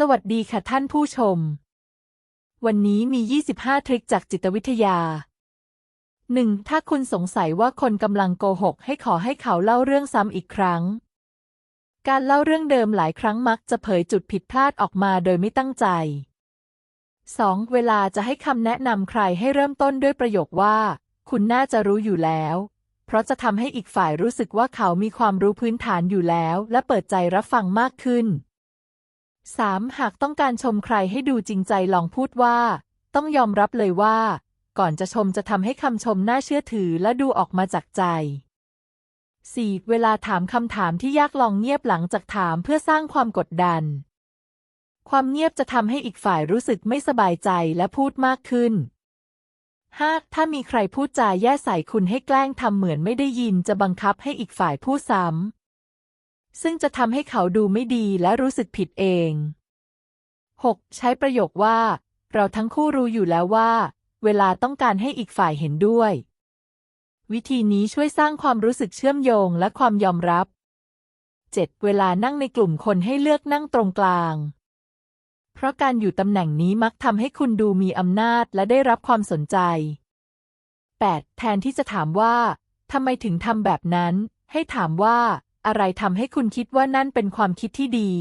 สวัสดีค่ะท่านผู้ชม วันนี้มี 25 ทริคจากจิตวิทยา 1. ถ้าคุณสงสัยว่าคนกำลังโกหก ให้ขอให้เขาเล่าเรื่องซ้ำอีกครั้ง การเล่าเรื่องเดิมหลายครั้งมักจะเผยจุดผิดพลาดออกมาโดยไม่ตั้งใจ 2. เวลาจะให้คำแนะนำใครให้เริ่มต้นด้วยประโยคว่า คุณน่าจะรู้อยู่แล้ว เพราะจะทำให้อีกฝ่ายรู้สึกว่าเขามีความรู้พื้นฐานอยู่แล้ว และเปิดใจรับฟังมากขึ้น 3. หากต้องการชมใครให้ดูจริงใจลองพูดว่า ต้องยอมรับเลยว่า ก่อนจะชมจะทำให้คำชมน่าเชื่อถือและดูออกมาจากใจ 4. เวลาถามคำถามที่ยากลองเงียบหลังจากถามเพื่อสร้างความกดดัน ความเงียบจะทำให้อีกฝ่ายรู้สึกไม่สบายใจและพูดมากขึ้น 5. ถ้ามีใครพูดจาแย่ใส่คุณให้แกล้งทำเหมือนไม่ได้ยินจะบังคับให้อีกฝ่ายพูดซ้ำ ซึ่งจะทำให้เขาดูไม่ดีและรู้สึกผิดเอง 6. ใช้ประโยคว่า เราทั้งคู่รู้อยู่แล้วว่า เวลาต้องการให้อีกฝ่ายเห็นด้วย วิธีนี้ช่วยสร้างความรู้สึกเชื่อมโยงและความยอมรับ 7. เวลานั่งในกลุ่มคนให้เลือกนั่งตรงกลาง เพราะการอยู่ตำแหน่งนี้มักทำให้คุณดูมีอำนาจและได้รับความสนใจ 8. แทนที่จะถามว่าทำไมถึงทำแบบนั้น ให้ถามว่า อะไรทำให้คุณคิดว่านั่นเป็นความคิดที่ดี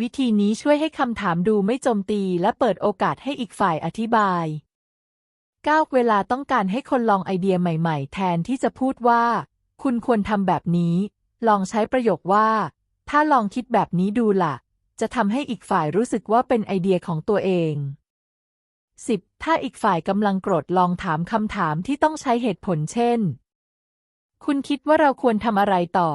วิธีนี้ช่วยให้คำถามดูไม่โจมตีและเปิดโอกาสให้อีกฝ่ายอธิบาย 9. เวลาต้องการให้คนลองไอเดียใหม่ ๆ แทนที่จะพูดว่า คุณควรทำแบบนี้ ลองใช้ประโยคว่า ถ้าลองคิดแบบนี้ดูละ่ะ จะทำให้อีกฝ่ายรู้สึกว่าเป็นไอเดียของตัวเอง 10. ถ้าอีกฝ่ายกำลังโกรธลองถามคำถามที่ต้องใช้เหตุผลเช่น คุณคิดว่าเราควรทำอะไรต่อ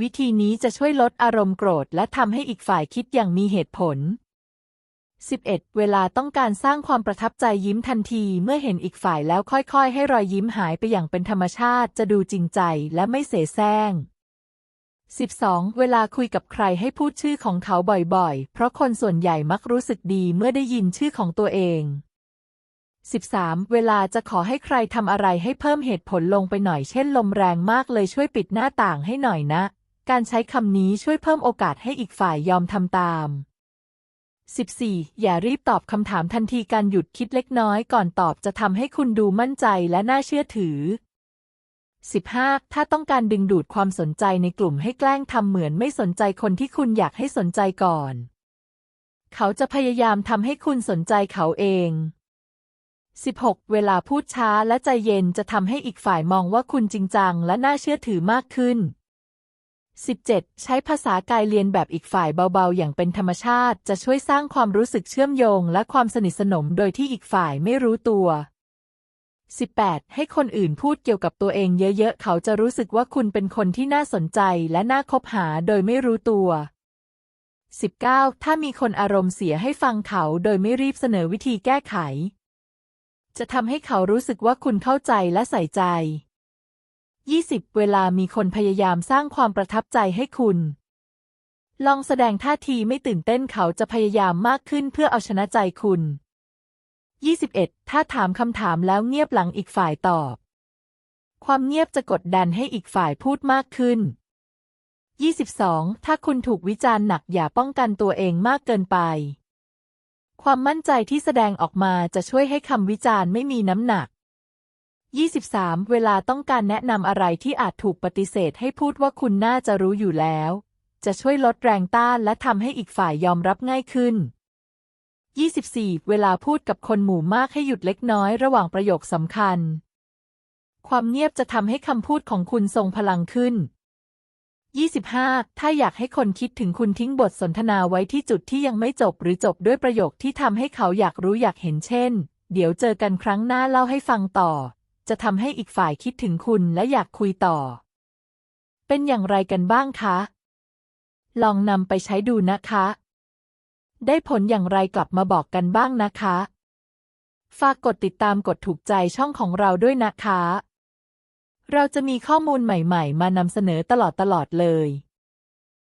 วิธีนี้จะช่วยลดอารมณ์โกรธและทำให้อีกฝ่ายคิดอย่างมีเหตุผล 11. เวลาต้องการสร้างความประทับใจยิ้มทันทีเมื่อเห็นอีกฝ่ายแล้วค่อยๆ ให้รอยยิ้มหายไปอย่างเป็นธรรมชาติจะดูจริงใจและไม่เสแสร้ง 12. เวลาคุยกับใครให้พูดชื่อของเขาบ่อยๆ เพราะคนส่วนใหญ่มักรู้สึกดีเมื่อได้ยินชื่อของตัวเอง 13. เวลาจะขอให้ใครทำอะไรให้เพิ่มเหตุผลลงไปหน่อยเช่นลมแรงมากเลยช่วยปิดหน้าต่างให้หน่อยนะ การใช้คำนี้ช่วยเพิ่มโอกาสให้อีกฝ่ายยอมทำตาม 14. อย่ารีบตอบคำถามทันทีการหยุดคิดเล็กน้อยก่อนตอบจะทำให้คุณดูมั่นใจและน่าเชื่อถือ 15. ถ้าต้องการดึงดูดความสนใจในกลุ่มให้แกล้งทำเหมือนไม่สนใจคนที่คุณอยากให้สนใจก่อน เขาจะพยายามทำให้คุณสนใจเขาเอง 16. เวลาพูดช้าและใจเย็นจะทำให้อีกฝ่ายมองว่าคุณจริงจังและน่าเชื่อถือมากขึ้น 17. ใช้ภาษากายเรียนแบบอีกฝ่ายเบาๆ อย่างเป็นธรรมชาติ จะช่วยสร้างความรู้สึกเชื่อมโยง และความสนิทสนมโดยที่อีกฝ่ายไม่รู้ตัว 18. ให้คนอื่นพูดเกี่ยวกับตัวเองเยอะๆ เขาจะรู้สึกว่าคุณเป็นคนที่น่าสนใจและน่าคบหาโดยไม่รู้ตัว 19. ถ้ามีคนอารมณ์เสียให้ฟังเขาโดยไม่รีบเสนอวิธีแก้ไข จะทำให้เขารู้สึกว่าคุณเข้าใจและใส่ใจ 20. เวลามีคนพยายามสร้างความประทับใจให้คุณ ลองแสดงท่าทีไม่ตื่นเต้นเขาจะพยายามมากขึ้นเพื่อเอาชนะใจคุณ 21. ถ้าถามคำถามแล้วเงียบหลังอีกฝ่ายตอบ ความเงียบจะกดดันให้อีกฝ่ายพูดมากขึ้น 22. ถ้าคุณถูกวิจารณ์หนักอย่าป้องกันตัวเองมากเกินไป ความมั่นใจที่แสดงออกมาจะช่วยให้คำวิจารณ์ไม่มีน้ำหนัก 23. เวลาต้องการแนะนำอะไรที่อาจถูกปฏิเสธให้พูดว่าคุณน่าจะรู้อยู่แล้ว จะช่วยลดแรงต้านและทำให้อีกฝ่ายยอมรับง่ายขึ้น 24. เวลาพูดกับคนหมู่มากให้หยุดเล็กน้อยระหว่างประโยคสำคัญ ความเงียบจะทำให้คำพูดของคุณทรงพลังขึ้น 25 ถ้าอยากให้คนคิดถึงคุณทิ้งบทสนทนาไว้ที่จุดที่ยังไม่จบหรือจบด้วยประโยคที่ทำให้เขาอยากรู้อยากเห็นเช่น เดี๋ยวเจอกันครั้งหน้าเล่าให้ฟังต่อ จะทำให้อีกฝ่ายคิดถึงคุณและอยากคุยต่อ เป็นอย่างไรกันบ้างคะ ลองนำไปใช้ดูนะคะ ได้ผลอย่างไรกลับมาบอกกันบ้างนะคะ ฝากกดติดตามกดถูกใจช่องของเราด้วยนะคะ เราจะมีข้อมูลใหม่ ๆ มานำเสนอตลอดๆเลย